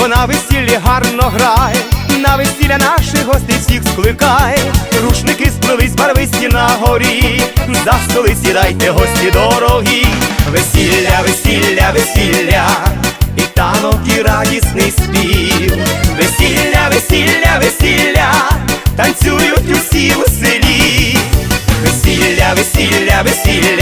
хто на весіллі гарно грає, на весілля наших гостей всіх скликає, рушники сплились барвисті на горі, за столи сідайте гості дорогі, весілля, весілля, весілля, і танок, і радісний спів, весілля, весілля, весілля, танцюють усі у селі, весілля, весілля, весілля.